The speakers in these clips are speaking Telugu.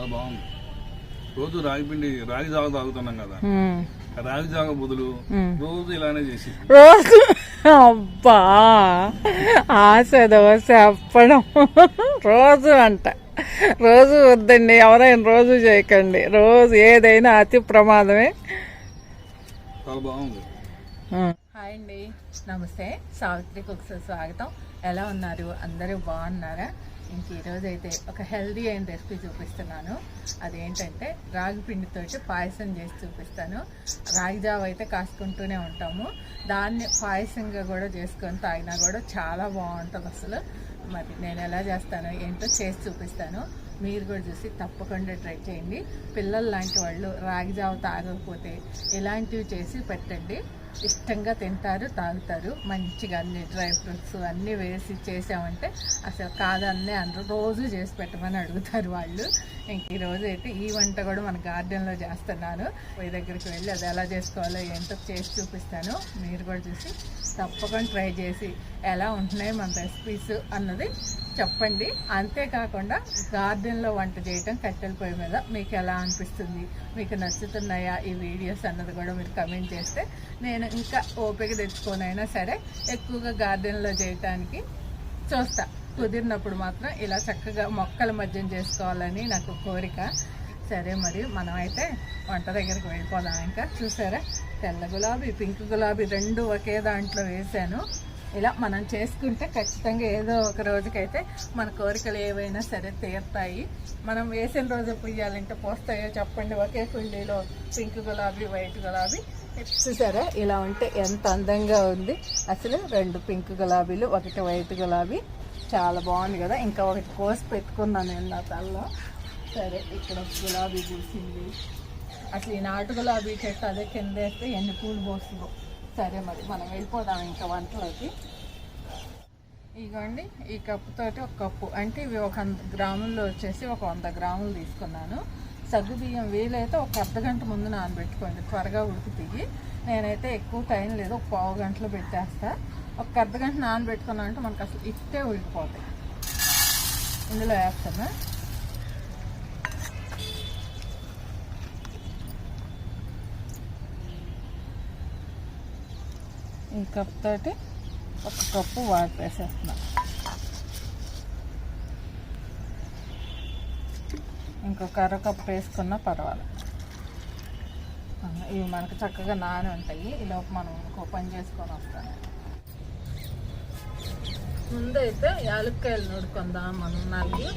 చాలా బాగుంది. రోజు రాగి పిండి రాగి జావ తాగుతున్నాం కదా. రాగి జావ బదులు. రోజు ఇలానే చేసి రోజు అబ్బా! ఆశ దోశ అప్పడం. రోజు అంట. రోజు వద్దండి ఎవరైనా రోజు చేయకండి. రోజు ఏదైనా అతి ప్రమాదమే. చాలా బాగుంది. హాయ్ అండి. నమస్తే. సావిత్రి కుక్స్ స్వాగతం. ఎలా ఉన్నారు? అందరూ బాగున్నారా? ఇంక ఈరోజు అయితే ఒక హెల్దీ అయిన రెసిపీ చూపిస్తున్నాను. అదేంటంటే రాగి పిండితోటి పాయసం చేసి చూపిస్తాను. రాగి జావ అయితే కాసుకుంటూనే ఉంటాము. దాన్ని పాయసంగా కూడా చేసుకొని తాగినా కూడా చాలా బాగుంటుంది అసలు. మరి నేను ఎలా చేస్తాను ఏంటో చేసి చూపిస్తాను. మీరు కూడా చూసి తప్పకుండా ట్రై చేయండి. పిల్లలు లాంటి వాళ్ళు రాగి జావ తాగకపోతే ఇలాంటివి చేసి పెట్టండి. ఇష్టంగా తింటారు తాగుతారు. మంచిగా అన్ని డ్రై ఫ్రూట్స్ అన్నీ వేసి చేసామంటే అసలు కాదన్నే అందరూ రోజు చేసి పెట్టమని అడుగుతారు వాళ్ళు. ఇంక ఈరోజు అయితే ఈ వంట కూడా మన గార్డెన్లో చేస్తున్నాను. పోయి దగ్గరికి వెళ్ళి అది ఎలా చేసుకోవాలో ఏంటో చేసి చూపిస్తాను. మీరు కూడా చూసి తప్పకుండా ట్రై చేసి ఎలా ఉంటున్నాయి మన రెసిపీస్ అన్నది చెప్పండి. అంతేకాకుండా గార్డెన్లో వంట చేయటం కట్టెల పొయ్యి మీద మీకు ఎలా అనిపిస్తుంది? మీకు నచ్చుతున్నాయా ఈ వీడియోస్ అన్నది కూడా మీరు కమెంట్ చేస్తే నేను నేను ఇంకా ఓపిక తెచ్చుకోనైనా సరే ఎక్కువగా గార్డెన్లో చేయటానికి చూస్తా. కుదిరినప్పుడు మాత్రం ఇలా చక్కగా మొక్కల మధ్యం చేసుకోవాలని నాకు కోరిక. సరే మరి మనం అయితే వంట దగ్గరికి వెళ్ళిపోదాం ఇంకా. చూసారా? తెల్ల గులాబీ పింక్ గులాబీ రెండు ఒకే దాంట్లో వేసాను ఇలా మనం చేసుకుంటే ఖచ్చితంగా ఏదో ఒక రోజుకైతే మన కోరికలు ఏవైనా సరే తీరుతాయి. మనం వేసిన రోజు పుయ్యాలంటే పోస్తాయో చెప్పండి. ఒకే కుండీలో పింక్ గులాబీ వైట్ గులాబీ చూసారా? ఇలా ఉంటే ఎంత అందంగా ఉంది. అసలు రెండు పింక్ గులాబీలు ఒకటి వైట్ గులాబీ. చాలా బాగుంది కదా. ఇంకా ఒకటి కోసి పెట్టుకున్నాను నేను నా తల్లో. సరే ఇక్కడ గులాబీ పూసింది. అసలు ఈ నాటు గులాబీ చెట్టు అదే కింద వేస్తే ఎన్ని పూలు పోస్తుందో సరే మరి మనం వెళ్ళిపోదాం ఇంకా వంటలోకి. ఇగోండి ఈ కప్పుతోటి ఒక కప్పు. అంటే ఇవి ఒక వంద గ్రాముల్లో వచ్చేసి ఒక వంద గ్రాములు తీసుకున్నాను. సగ్గు బియ్యం వీలైతే ఒక అర్ధ గంట ముందు నానబెట్టుకోండి. త్వరగా ఉడికితిగి నేనైతే ఎక్కువ టైం లేదు ఒక పావు గంటలో పెట్టేస్తా. ఒక అర్ధ గంట నానబెట్టుకున్నా అంటే మనకు అసలు ఇట్టే ఉడికిపోతాయి. ఇందులో వేస్తాను. ఈ కప్ తోటి ఒక కప్పు వాటర్ వేసేస్తున్నాను. ఇంకొక అరకప్పు వేసుకున్నా పర్వాలేదు ఇవి మనకు చక్కగా నాని ఉంటాయి. ఈలోపు మనం ఇంకో పని చేసుకొని వస్తాను ముందైతే యాలక్కాయలు నూడుకుందాం మనం నాలుగు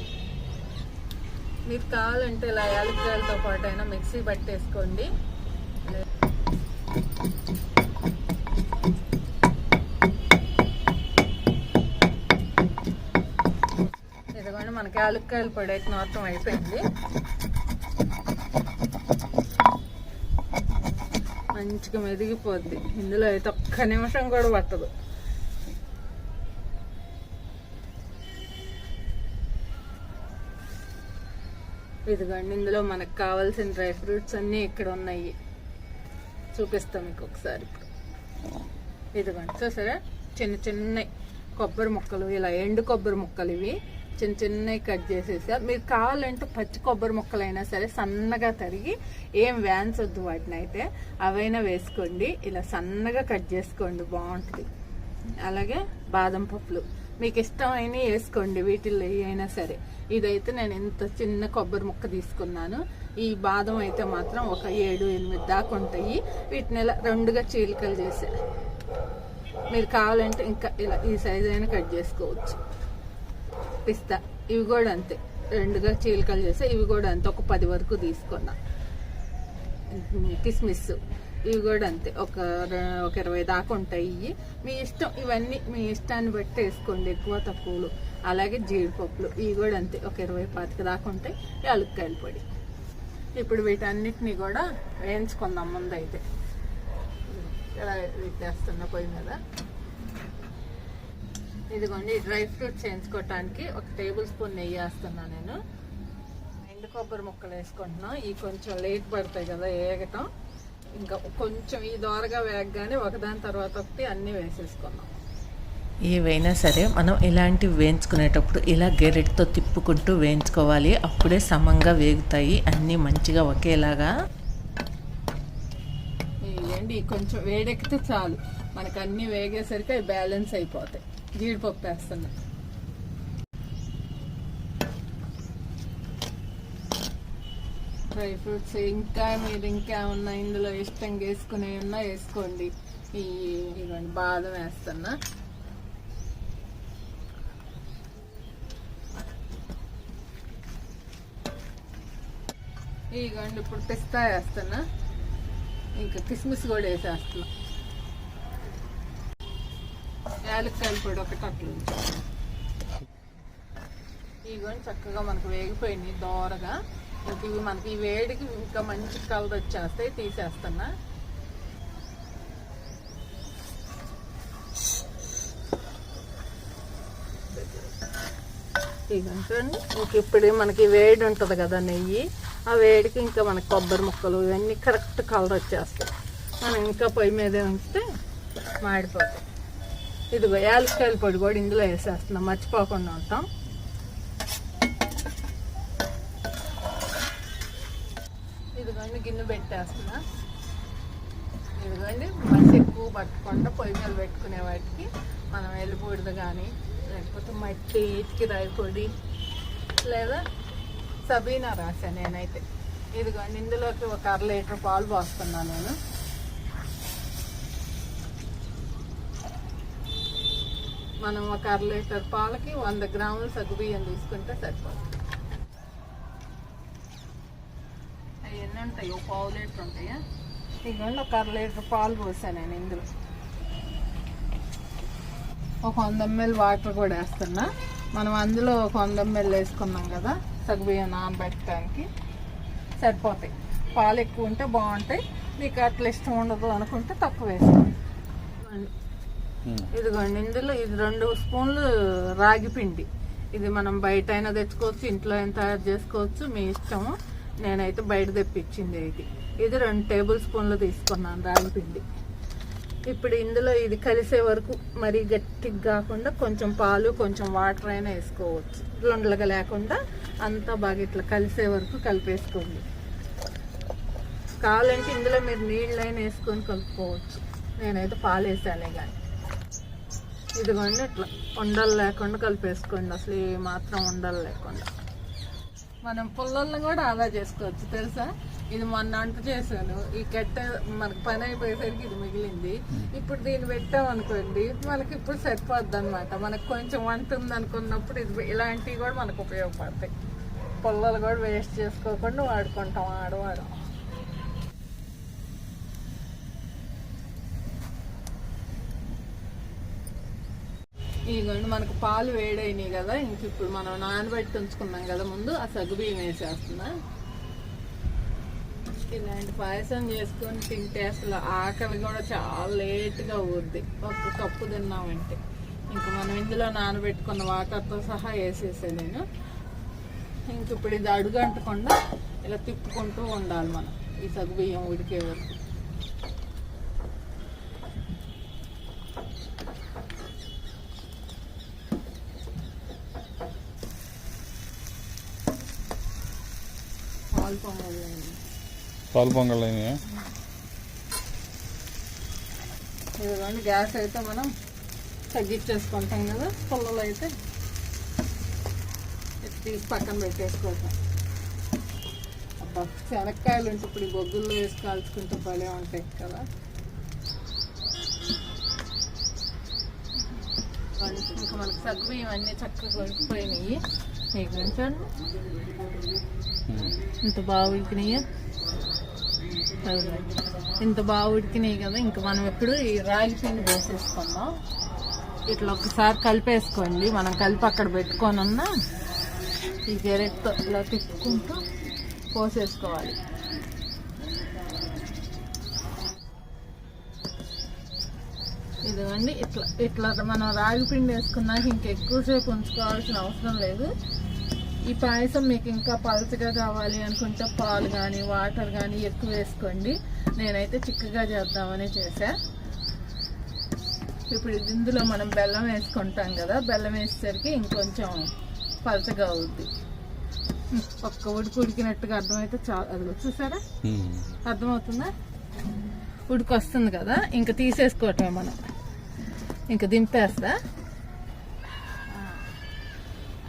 మీరు కావాలంటే ఇలా యాలక్కాయలతో పాటు అయినా మిక్సీ పట్టేసుకోండి ఇదిగోండి మనకి యాలక్కాయల పొడి అయితే మొత్తం అయిపోయింది. మంచిగా మెదిగిపోద్ది. ఇందులో అయితే ఒక్క నిమిషం కూడా పట్టదు. ఇదిగోండి ఇందులో మనకు కావాల్సిన డ్రై ఫ్రూట్స్ అన్నీ ఇక్కడ ఉన్నాయి. చూపిస్తాం మీకు ఒకసారి ఇప్పుడు. ఇదిగోండి చూసారా? చిన్న చిన్న కొబ్బరి ముక్కలు ఇలా ఎండు కొబ్బరి ముక్కలు ఇవి. చిన్న చిన్నవి కట్ చేసేసా మీరు కావాలంటే పచ్చి కొబ్బరి ముక్కలైనా సరే సన్నగా తరిగి ఏం వేన్సొద్దు వాటిని అయితే అవైనా వేసుకోండి. ఇలా సన్నగా కట్ చేసుకోండి బాగుంటుంది. అలాగే బాదం పప్పులు. మీకు ఇష్టమైన వేసుకోండి వీటిల్లో ఏవైనా అయినా సరే. ఇదైతే నేను ఇంత చిన్న కొబ్బరి ముక్క తీసుకున్నాను. ఈ బాదం అయితే మాత్రం ఒక ఏడు ఎనిమిది దాకా ఉంటాయి. వీటిని ఇలా రెండుగా చీలికలు చేసా. మీరు కావాలంటే ఇంకా ఇలా ఈ సైజ్ అయినా కట్ చేసుకోవచ్చు. పిస్తా ఇవి కూడా అంతే. రెండుగా చీలికలు చేస్తే ఇవి కూడా అంతే. ఒక పది వరకు తీసుకున్నా. కిస్మిస్. ఇవి కూడా అంతే. ఒక ఒక ఇరవై దాకా ఉంటాయి. ఇవి మీ ఇష్టం. ఇవన్నీ మీ ఇష్టాన్ని బట్టి వేసుకోండి. ఎక్కువ తక్కువలు. అలాగే జీడిపప్పులు. ఇవి కూడా అంతే. ఒక ఇరవై పాతిక దాకా ఉంటాయి. యాలుక్కాయల పొడి. ఇప్పుడు వీటన్నిటిని కూడా వేయించుకుందాం ముందు అయితే ఇలా పెట్టేస్తున్న పొయ్యి మీద. ఇదిగోండి డ్రై ఫ్రూట్స్ వేయించుకోవటానికి ఒక టేబుల్ స్పూన్ నెయ్యి వేస్తున్నా నేను. ఎండు కొబ్బరి ముక్కలు వేసుకుంటున్నాం. ఈ కొంచెం లేట్ పడతాయి కదా వేగటం ఇంకా కొంచెం ఈ దోరగా వేగగానే ఒకదాని తర్వాత ఒకటి అన్నీ వేసేసుకున్నాం ఏవైనా సరే మనం ఇలాంటివి వేయించుకునేటప్పుడు ఇలా గెరెట్తో తిప్పుకుంటూ వేయించుకోవాలి. అప్పుడే సమంగా వేగుతాయి. అన్నీ మంచిగా ఒకేలాగా. వేయండి కొంచెం వేడెక్కితే చాలు. మనకు అన్నీ వేగేసరికి అవి బ్యాలెన్స్ అయిపోతాయి. జీడిపప్పు వేస్తున్నా. డ్రై ఫ్రూట్స్ ఇంకా మీరు ఇంకేమన్నా ఇందులో ఇష్టంగా వేసుకునే ఉన్నా వేసుకోండి. ఈ ఇవ్వండి బాదం వేస్తున్నా. ఇగోండి ఇప్పుడు పిస్తా వేస్తున్నా. ఇంకా కిస్మిస్ కూడా వేసేస్తున్నా. యాలక్కాయలు పొడి ఒకటి అట్లా ఇదిగోండి చక్కగా మనకు వేగిపోయినాయి దోరగా. ఇవి మనకి ఈ వేడికి ఇంకా మంచి కలర్ వచ్చేస్తాయి తీసేస్తున్నా. ఇదండి ఇంక ఇప్పుడు మనకి వేడి ఉంటుంది కదా నెయ్యి. ఆ వేడికి ఇంకా మనకి కొబ్బరి ముక్కలు ఇవన్నీ కరెక్ట్ కలర్ వచ్చేస్తాయి. మనం ఇంకా పొయ్యి మీదే ఉంచితే మాడిపోతాయి. ఇదిగో యాలక్కాయల పొడి కూడా ఇందులో వేసేస్తున్నాం మర్చిపోకుండా ఉంటాం. ఇదిగోండి గిన్నె పెట్టేస్తున్నా. ఇదిగోండి మసి ఎక్కువ పట్టకుండా పొయ్యి మీద పెట్టుకునే వాటికి మనం ఎల్లిపూడిది కానీ లేకపోతే మట్టి ఇటుకి రాయి పొడి లేదా సబీనా రాసా నేనైతే. ఇదిగోండి ఇందులోకి ఒక అర లీటర్ పాలు పోస్తున్నాను నేను. మనం ఒక అర లీటర్ పాలకి వంద గ్రాములు సగ్గుబియ్యం తీసుకుంటే సరిపోతుంది. అవి ఎన్ని ఉంటాయి? ఒక పావు లీటర్ ఉంటాయా? ఇదిగోండి ఒక అర లీటర్ పాలు పోసాను నేను ఇందులో. ఒక వంద ఎంఎల్ వాటర్ కూడా వేస్తున్నా. మనం అందులో ఒక వంద ఎంఎల్ వేసుకున్నాం కదా సగ్గుబియ్యం నానబెట్టడానికి. సరిపోతాయి. పాలు ఎక్కువ ఉంటే బాగుంటాయి. మీకు అట్లా ఇష్టం ఉండదు అనుకుంటే తక్కువ వేసుకోండి. ఇదిగోండి ఇందులో ఇది రెండు స్పూన్లు రాగి పిండి. ఇది మనం బయట అయినా తెచ్చుకోవచ్చు ఇంట్లో అయినా తయారు చేసుకోవచ్చు మీ ఇష్టము. నేనైతే బయట తెప్పించింది ఇది. ఇది రెండు టేబుల్ స్పూన్లు తీసుకున్నాను రాగి పిండి. ఇప్పుడు ఇందులో ఇది కలిసే వరకు మరీ గట్టిగా కాకుండా కొంచెం పాలు కొంచెం వాటర్ అయినా వేసుకోవచ్చు. లొండలుగా లేకుండా అంతా బాగా ఇట్లా కలిసే వరకు కలిపేసుకోండి. కావాలంటే ఇందులో మీరు నీళ్ళైనా వేసుకొని కలుపుకోవచ్చు. నేనైతే పాలు వేసానే కానీ ఇదిగోండి ఇట్లా ఉండలు లేకుండా కలిపేసుకోండి. అసలు ఏ మాత్రం ఉండలు లేకుండా. మనం పుల్లల్ని కూడా ఆదా చేసుకోవచ్చు తెలుసా? ఇది మొన్న అంట చేశాను. ఈ కట్ట మనకు పని అయిపోయేసరికి ఇది మిగిలింది. ఇప్పుడు దీన్ని పెట్టాం అనుకోండి మనకి ఇప్పుడు సరిపోద్ది అనమాట మనకు కొంచెం వంట ఉంది అనుకున్నప్పుడు ఇది ఇలాంటివి కూడా మనకు ఉపయోగపడతాయి. పుల్లలు కూడా వేస్ట్ చేసుకోకుండా వాడుకుంటాం ఆడవాడు ఇదిగోండి మనకు పాలు వేడైనాయి కదా ఇంక ఇప్పుడు మనం నానబెట్టి ఉంచుకున్నాం కదా ముందు ఆ సగ్గుబియ్యం వేసేస్తున్నా. ఇలాంటి పాయసం చేసుకొని తింటే అసలు ఆకలి కూడా చాలా లేట్గా ఊద్ది ఒక కప్పు తిన్నామంటే. ఇంక మనం ఇందులో నానబెట్టుకున్న వాటర్తో సహా వేసేసా నేను. ఇంక ఇప్పుడు ఇది అడుగు అంటకుండా ఇలా తిప్పుకుంటూ ఉండాలి మనం ఈ సగ్గుబియ్యం ఉడికే వరకు. పాలు పొంగల్ అయినాయా ఇదిగోండి గ్యాస్ అయితే మనం తగ్గించేసుకుంటాం కదా పుల్లలు అయితే తీసి పక్కన పెట్టేసుకోవటం. అబ్బా శనక్కాయలు ఉంటే ఇప్పుడు ఈ బొగ్గుల్లో వేసి కాల్చుకుంటే భలే ఉంటాయి కదా. ఇంకా మనకి సగ్గు ఇవన్నీ చక్కగా ఉడికిపోయినాయి. చూడండి ఇంత బాగా ఉడికినాయి ఇంత బాగా ఉడికినాయి కదా ఇంకా మనం ఇప్పుడు ఈ రాగి పిండి పోసేసుకుందాం ఇట్లా ఒకసారి కలిపేసుకోండి మనం కలిపి అక్కడ పెట్టుకొని ఉన్నా ఈ గెరెట్తో ఇలా తిప్పుకుంటూ పోసేసుకోవాలి ఇదిగోండి ఇట్లా ఇట్లా మనం రాగి పిండి వేసుకున్నాక ఇంక ఎక్కువసేపు ఉంచుకోవాల్సిన అవసరం లేదు ఈ పాయసం మీకు ఇంకా పలచగా కావాలి అనుకుంటే పాలు కానీ వాటర్ కానీ ఎక్కువ వేసుకోండి. నేనైతే చిక్కగా చేద్దామని చేసా ఇప్పుడు ఇది ఇందులో మనం బెల్లం వేసుకుంటాం కదా బెల్లం వేసేసరికి ఇంకొంచెం పలచగా అవుద్ది. ఒక్క ఉడికి ఉడికినట్టుగా అర్థమైతే చాలా అది చూసారా? అర్థమవుతుందా? ఉడికి వస్తుంది కదా ఇంకా తీసేసుకోవటమే మనం. ఇంకా దింపేస్తా ఆ,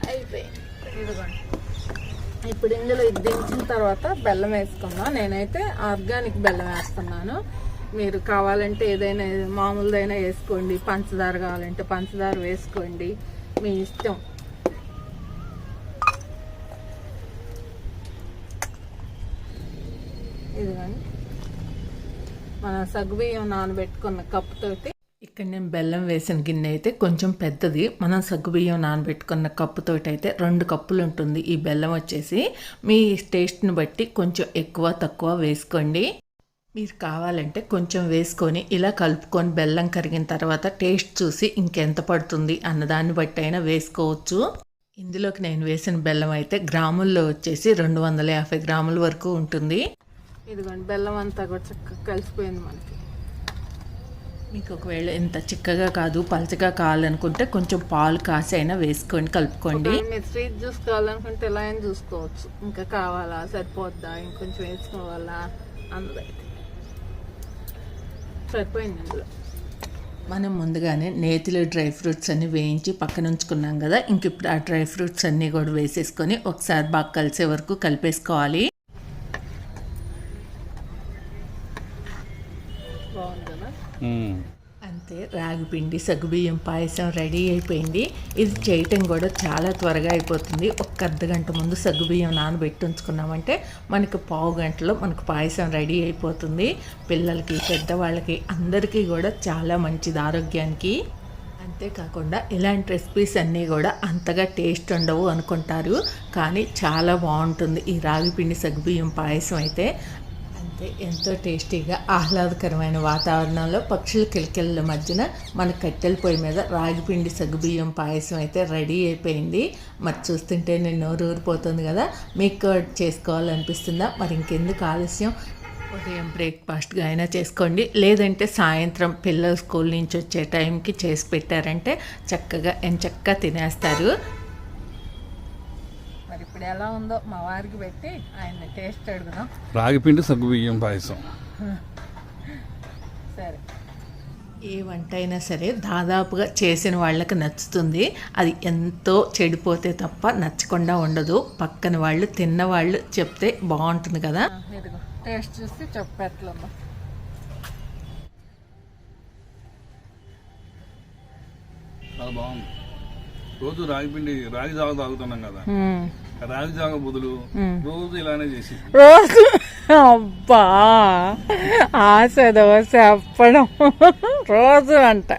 అయిపోయింది ఇదిగోండి. ఇప్పుడు ఇందులో ఇది దించిన తర్వాత బెల్లం వేసుకుందాం. నేనైతే ఆర్గానిక్ బెల్లం వేస్తున్నాను. మీరు కావాలంటే ఏదైనా మామూలుదైనా వేసుకోండి. పంచదార కావాలంటే పంచదార వేసుకోండి. మీ ఇష్టం. ఇదిగోండి. మన సగ్గుబియ్యం నానబెట్టుకున్న కప్పుతోటి ఇక్కడ నేను బెల్లం వేసిన గిన్నె అయితే కొంచెం పెద్దది. మనం సగ్గుబియ్యం నానబెట్టుకున్న కప్పుతోటి అయితే రెండు కప్పులు ఉంటుంది. ఈ బెల్లం వచ్చేసి మీ టేస్ట్ని బట్టి కొంచెం ఎక్కువ తక్కువ వేసుకోండి. మీరు కావాలంటే కొంచెం వేసుకొని ఇలా కలుపుకొని బెల్లం కరిగిన తర్వాత టేస్ట్ చూసి ఇంకెంత పడుతుంది అన్నదాన్ని బట్టి అయినా వేసుకోవచ్చు. ఇందులోకి నేను వేసిన బెల్లం అయితే గ్రాముల్లో వచ్చేసి రెండు వందల యాభై గ్రాముల వరకు ఉంటుంది. ఇదిగోండి బెల్లం అంతా కూడా చక్కగా కలిసిపోయింది మనకి. మీకు ఒకవేళ ఇంత చిక్కగా కాదు పలచగా కావాలనుకుంటే కొంచెం పాలు కాసి అయినా వేసుకొని కలుపుకోండి. మీరు స్వీట్ జ్యూస్ కావాలనుకుంటే ఇలా అయినా చూసుకోవచ్చు. ఇంకా కావాలా సరిపోద్దా ఇంకొంచెం వేసుకోవాలా అందరైతే సరిపోయింది అందులో మనం ముందుగానే నేతిలో డ్రై ఫ్రూట్స్ అన్ని వేయించి పక్కన ఉంచుకున్నాం కదా ఇంక ఇప్పుడు ఆ డ్రై ఫ్రూట్స్ అన్నీ కూడా వేసేసుకొని ఒకసారి బాగా కలిసే వరకు కలిపేసుకోవాలి బాగుంది కదా అంతే రాగి పిండి సగ్గుబియ్యం పాయసం రెడీ అయిపోయింది. ఇది చేయటం కూడా చాలా త్వరగా అయిపోతుంది. ఒక్క అర్ధ గంట ముందు సగ్గుబియ్యం నానబెట్టి ఉంచుకున్నామంటే మనకి పావు గంటలో మనకు పాయసం రెడీ అయిపోతుంది. పిల్లలకి పెద్దవాళ్ళకి అందరికీ కూడా చాలా మంచిది ఆరోగ్యానికి. అంతేకాకుండా ఇలాంటి రెసిపీస్ అన్నీ కూడా అంతగా టేస్ట్ ఉండవు అనుకుంటారు. కానీ చాలా బాగుంటుంది ఈ రాగి పిండి సగ్గుబియ్యం పాయసం అయితే. అంతే ఎంతో టేస్టీగా ఆహ్లాదకరమైన వాతావరణంలో పక్షుల కిలకిల మధ్యన మన కట్టెల పొయ్యి మీద రాగిపిండి సగ్గుబియ్యం పాయసం అయితే రెడీ అయిపోయింది. మరి చూస్తుంటే నేను నోరు ఊరిపోతుంది కదా మీకు చేసుకోవాలనిపిస్తుందా? మరి ఇంకెందుకు ఆలస్యం? ఉదయం బ్రేక్ఫాస్ట్గా అయినా చేసుకోండి. లేదంటే సాయంత్రం పిల్లలు స్కూల్ నుంచి వచ్చే టైంకి చేసి పెట్టారంటే చక్కగా ఎంచక్కా తినేస్తారు. మరి ఇప్పుడు ఎలా ఉందో మా వారికి పెట్టి ఆయన టేస్ట్ అడుగుదాం రాగిపిండి సగ్గుబియ్యం పాయసం. సరే. ఏ వంట అయినా సరే దాదాపుగా చేసిన వాళ్ళకి నచ్చుతుంది. అది ఎంతో చెడిపోతే తప్ప నచ్చకుండా ఉండదు. పక్కన వాళ్ళు తిన్న వాళ్ళు చెప్తే బాగుంటుంది కదా. టేస్ట్ చూసి చెప్పేట్లుందా చాలా బాగుంది. రోజు రాగిపిండి రాగి జావ తాగుతున్నాం కదా. బదులు రోజు ఇలానే చేసి రోజు? అబ్బా! ఆశ దోశ చెప్పడం రోజు అంట.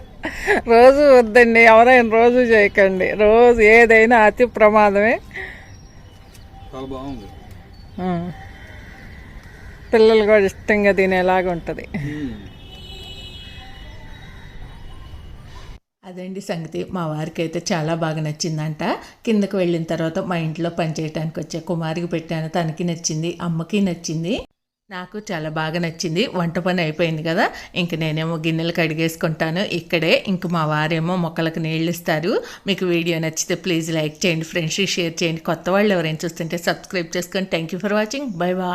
రోజు వద్దండి ఎవరైనా రోజు చేయకండి. రోజు ఏదైనా అతి ప్రమాదమే. చాలా బాగుంది. పిల్లలు కూడా ఇష్టంగా తినేలాగా ఉంటుంది. అదండి సంగతి మా వారికి అయితే చాలా బాగా నచ్చిందంట. కిందకు వెళ్ళిన తర్వాత మా ఇంట్లో పనిచేయడానికి వచ్చే కుమారికి పెట్టాను. తనకి నచ్చింది అమ్మకి నచ్చింది. నాకు చాలా బాగా నచ్చింది. వంట పని అయిపోయింది కదా ఇంక నేనేమో గిన్నెలు కడిగేసుకుంటాను. ఇక్కడే ఇంక మా వారేమో మొక్కలకు నీళ్ళు ఇస్తారు. మీకు వీడియో నచ్చితే ప్లీజ్ లైక్ చేయండి ఫ్రెండ్స్కి షేర్ చేయండి. కొత్త వాళ్ళు ఎవరైనా చూస్తుంటే సబ్స్క్రైబ్ చేసుకోండి thank you for watching. Bye బా